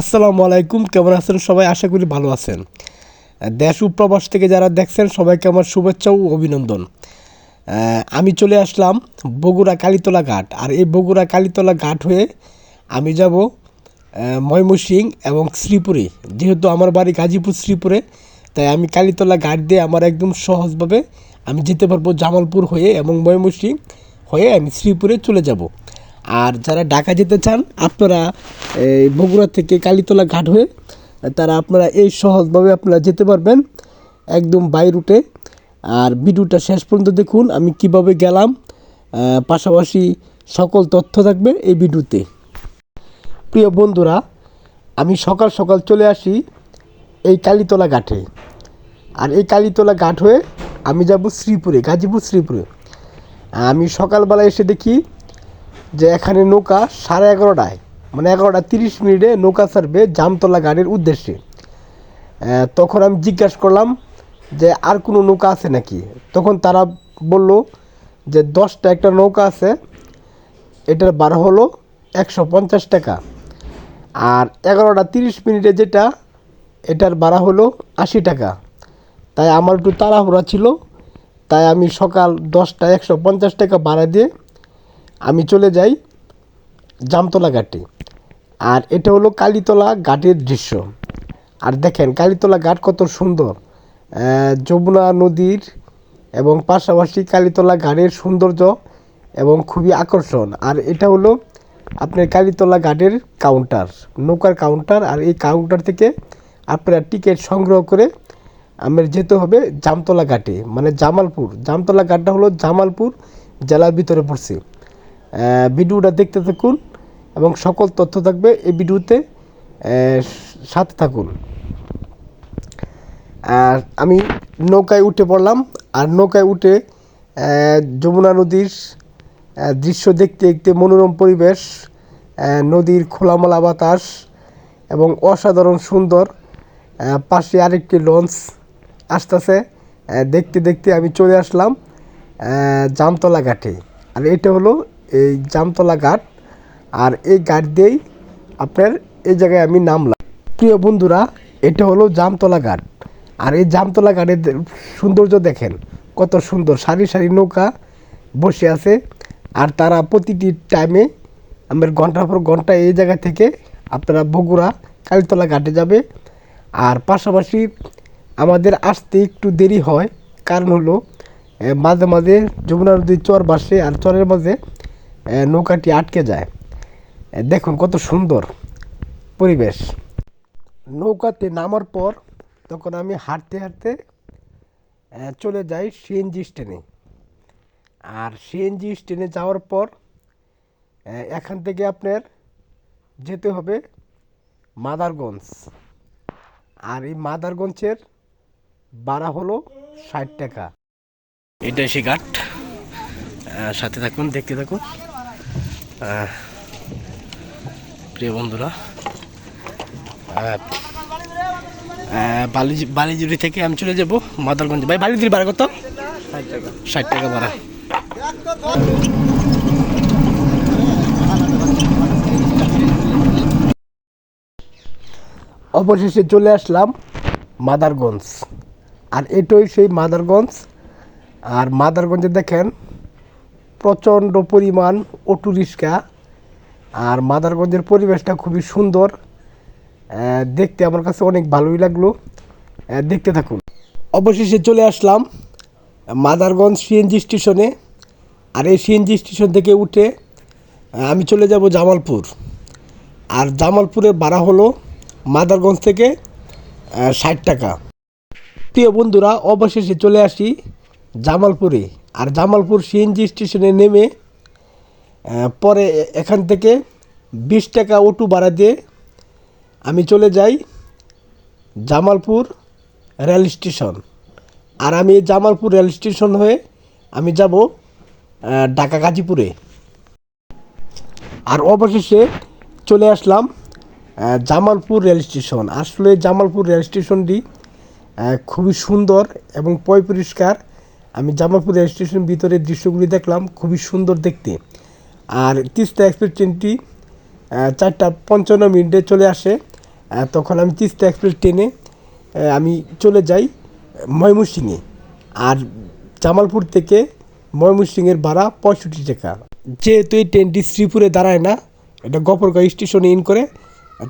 আসসালামু আলাইকুম কেমন আছেন সবাই? আশা করি ভালো আছেন। দেশ ও প্রবাস থেকে যারা দেখছেন সবাইকে আমার শুভেচ্ছা ও অভিনন্দন। আমি চলে আসলাম বগুড়া কালীতলা ঘাট। আর এই বগুড়া কালীতলা ঘাট হয়ে আমি যাব আহ, ময়মনসিং এবং শ্রীপুরে। যেহেতু আমার বাড়ি গাজীপুর শ্রীপুরে তাই আমি কালীতলা ঘাট দিয়ে আমার একদম সহজভাবে আমি যেতে পারব জামালপুর হয়ে এবং ময়মনসিং হয়ে আমি শ্রীপুরে চলে যাব। আর যারা ঢাকা যেতে চান, আপনারা এই বগুড়া থেকে কালীতলা ঘাট হয়ে, তারা আপনারা এই সহজভাবে আপনারা যেতে পারবেন একদম বাই রুটে। আর ভিডিওটা শেষ পর্যন্ত দেখুন, আমি কীভাবে গেলাম পাশাপাশি সকল তথ্য থাকবে এই ভিডিওতে। প্রিয় বন্ধুরা, আমি সকাল সকাল চলে আসি এই কালীতলা ঘাটে। আর এই কালীতলা ঘাট হয়ে আমি যাব শ্রীপুরে, গাজীপুর শ্রীপুরে। আমি সকালবেলা এসে দেখি যে এখানে নৌকা সাড়ে এগারোটায় মানে এগারোটা তিরিশ মিনিটে নৌকা ছাড়বে জামতলা গাড়ির উদ্দেশ্যে। তখন আমি জিজ্ঞাসা করলাম যে আর কোনো নৌকা আছে নাকি? তখন তারা বলল যে দশটা একটা নৌকা আছে, এটার ভাড়া হলো একশো পঞ্চাশ টাকা। আর এগারোটা তিরিশ মিনিটে যেটা, এটার ভাড়া হলো আশি টাকা। তাই আমার একটু তাড়াহুড়া ছিল, তাই আমি সকাল দশটা একশো পঞ্চাশ টাকা ভাড়া দিয়ে আমি চলে যাই জামতলা ঘাটে। আর এটা হলো কালীতলা ঘাটের দৃশ্য। আর দেখেন, কালীতলা ঘাট কত সুন্দর। যমুনা নদীর এবং পাশাপাশি কালীতলা ঘাটের সৌন্দর্য এবং খুবই আকর্ষণ। আর এটা হলো আপনার কালীতলা ঘাটের কাউন্টার নৌকার কাউন্টার আর এই কাউন্টার থেকে আপনারা টিকিট সংগ্রহ করে আমার যেতে হবে জামতলা ঘাটে মানে জামালপুর। জামতলা ঘাটটা হলো জামালপুর জেলার ভিতরে পড়ছে। ভিডিওটা দেখতে থাকুন এবং সকল তথ্য থাকবে এই ভিডিওতে সাথে থাকুন। আর আমি নৌকায় উঠে পড়লাম, আর নৌকায় উঠে যমুনা নদীর দৃশ্য দেখতে দেখতে মনোরম পরিবেশ নদীর খোলামেলা বাতাস এবং অসাধারণ সুন্দর পাশে আরেকটি লঞ্চ আসতেছে দেখতে দেখতে আমি চলে আসলাম জামতলা ঘাটে। আর এটা হলো এই জামতলা ঘাট আর এই ঘাট দিয়েই আপনার এই জায়গায় আমি নামলাম। প্রিয় বন্ধুরা, এটা হলো জামতলা ঘাট। আর এই জামতলা ঘাটের সৌন্দর্য দেখেন, কত সুন্দর। সারি সারি নৌকা বসে আছে আর তারা প্রতিটি টাইমে আমার ঘণ্টার পর ঘণ্টা এই জায়গা থেকে আপনারা বগুড়া, কালীতলা ঘাটে যাবে। আর পাশাপাশি আমাদের আসতে একটু দেরি হয়, কারণ হলো মাঝে মাঝে যমুনা নদীর চর বাসে আর চরের মাঝে নৌকাটি আটকে যায়। দেখুন কত সুন্দর পরিবেশ। নৌকাতে নামার পর তখন আমি হাঁটতে হাঁটতে চলে যাই সিএনজি স্ট্যান্ডে। আর সিএনজি স্ট্যান্ডে যাওয়ার পর এখান থেকে আপনার যেতে হবে মাদারগঞ্জ। আর এই মাদারগঞ্জের ভাড়া হলো ষাট টাকা। এটা সে ঘাট। সাথে থাকুন, দেখতে থাকুন। প্রিয় বন্ধুরা বালি বালিজুড়ি থেকে আমি চলে যাব মাদারগঞ্জ। ভাই বালিজুড়ি ভাড়া কত? ষাট টাকা ভাড়া। অবশেষে চলে আসলাম মাদারগঞ্জ। আর এটাই সেই মাদারগঞ্জ। আর মাদারগঞ্জে দেখেন প্রচণ্ড পরিমাণ অটো রিক্সা আর মাদারগঞ্জের পরিবেশটা খুবই সুন্দর। দেখতে আমার কাছে অনেক ভালোই লাগল। দেখতে থাকুন। অবশেষে চলে আসলাম মাদারগঞ্জ সিএনজি স্টেশনে। আর এই সিএনজি স্টেশন থেকে উঠে আমি চলে যাব জামালপুর। আর জামালপুরের ভাড়া হলো মাদারগঞ্জ থেকে ষাট টাকা। প্রিয় বন্ধুরা, অবশেষে চলে আসি জামালপুরে। আর জামালপুর সিএনজি স্টেশনে নেমে পরে এখান থেকে বিশ টাকা অটো ভাড়া দিয়ে আমি চলে যাই জামালপুর রেল স্টেশন। আর আমি জামালপুর রেল স্টেশন হয়ে আমি যাব ঢাকা গাজীপুরে। আর অবশেষে চলে আসলাম জামালপুর রেল স্টেশন। আসলে জামালপুর রেল স্টেশনটি খুবই সুন্দর এবং পয় পরিষ্কার। আমি জামালপুর রেল স্টেশনের ভিতরে দৃশ্যগুলি দেখলাম, খুবই সুন্দর দেখতে। আর তিস্তা এক্সপ্রেস ট্রেনটি চারটা পঞ্চান্ন মিনিটে চলে আসে। তখন আমি তিস্তা এক্সপ্রেস ট্রেনে আমি চলে যাই ময়মনসিংহে। আর জামালপুর থেকে ময়মনসিংহের ভাড়া পঁয়ষট্টি টাকা। যেহেতু এই ট্রেনটি শ্রীপুরে দাঁড়ায় না, এটা গফরগাঁও স্টেশনে ইন করে,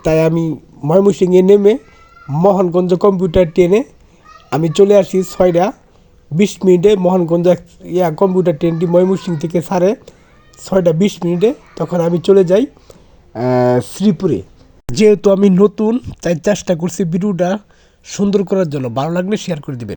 তাই আমি ময়মনসিংহে নেমে মোহনগঞ্জ কম্পিউটার ট্রেনে আমি চলে আসি ছয়টা। বিশ মিনিটে মোহনগঞ্জ ইয়া কম্পিউটার ট্রেনটি ময়মনসিং থেকে সারে ছয়টা বিশ মিনিটে তখন আমি চলে যাই শ্রীপুরে। যেহেতু আমি নতুন, তাই চেষ্টা করছি ভিডিওটা সুন্দর করার জন্য। ভালো লাগলে শেয়ার করে দিবেন।